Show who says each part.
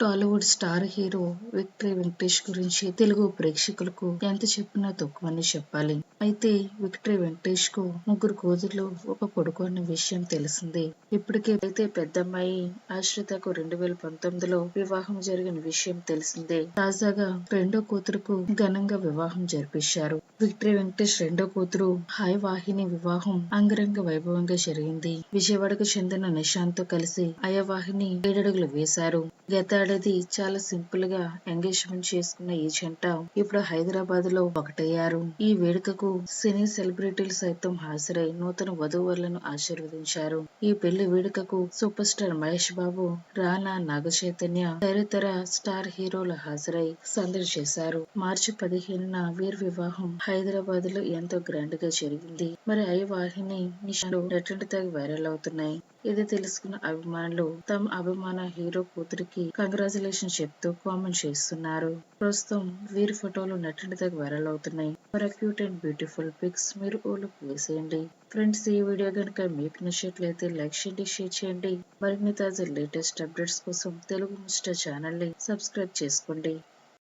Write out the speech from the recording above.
Speaker 1: Tollywood star hero victory Venkatesh గురించి తెలుగు ప్రేక్షకులకు ఎంత చెప్పినా తక్కువని చెప్పాలి. అయితే విక్టరీ వెంకటేష్కు ముగ్గురు కూతుర్లు ఒక కొడుకు అన్న విషయం తెలిసిందే. ఇప్పటికే అయితే పెద్దమ్మాయి ఆశ్రితకు రెండు వేల పంతొమ్మిదిలో వివాహం జరిగిన విషయం తెలిసిందే. తాజాగా రెండో కూతురుకు ఘనంగా వివాహం జరిపించారు. విక్టరీ వెంకటేష్ రెండో కూతురు హాయ్ వాహిని వివాహం అంగరంగ వైభవంగా జరిగింది. విజయవాడకు చెందిన నిశాంత్తో కలిసి అయవాహిని ఏడడుగులు వేశారు. గత మాట్లాడేది చాలా సింపుల్గా ఎంగేజ్మెంట్ చేసుకున్న ఈ జంట ఇప్పుడు హైదరాబాద్లో ఒకటయ్యారు. ఈ వేడుకకు సినీ సెలబ్రిటీలు సైతం హాజరై నూతన వధూవరులను ఆశీర్వదించారు. ఈ పెళ్ళి వేడుకకు సూపర్ స్టార్ మహేష్ బాబు రానా నాగ చైతన్య తదితర స్టార్ హీరోలు హాజరై సందడి చేశారు. మార్చి పదిహేనున వీర్ వివాహం హైదరాబాద్లో ఎంతో గ్రాండ్గా జరిగింది. మరి ఐ వాహిని నిషాలు నెట్టింటి తగి వైరల్ అవుతున్నాయి. ఇది తెలుసుకున్న అభిమానులు తమ అభిమాన హీరో కూతురికి కంగ్రాచులేషన్ చెప్తూ కామెంట్ చేస్తున్నారు. ప్రస్తుతం వీరి ఫోటోలు నెట్టింటి దగ్గర వైరల్ అవుతున్నాయి. For cute and beautiful pics మీరు ఓలకు వేసేయండి. ఫ్రెండ్స్ ఈ వీడియో కనుక మీకు నచ్చినట్లయితే లైక్ చేయండి షేర్ చేయండి. మరిన్ని తాజా లేటెస్ట్ అప్డేట్స్ కోసం తెలుగు ముస్టర్ ఛానల్ని సబ్స్క్రైబ్ చేసుకోండి.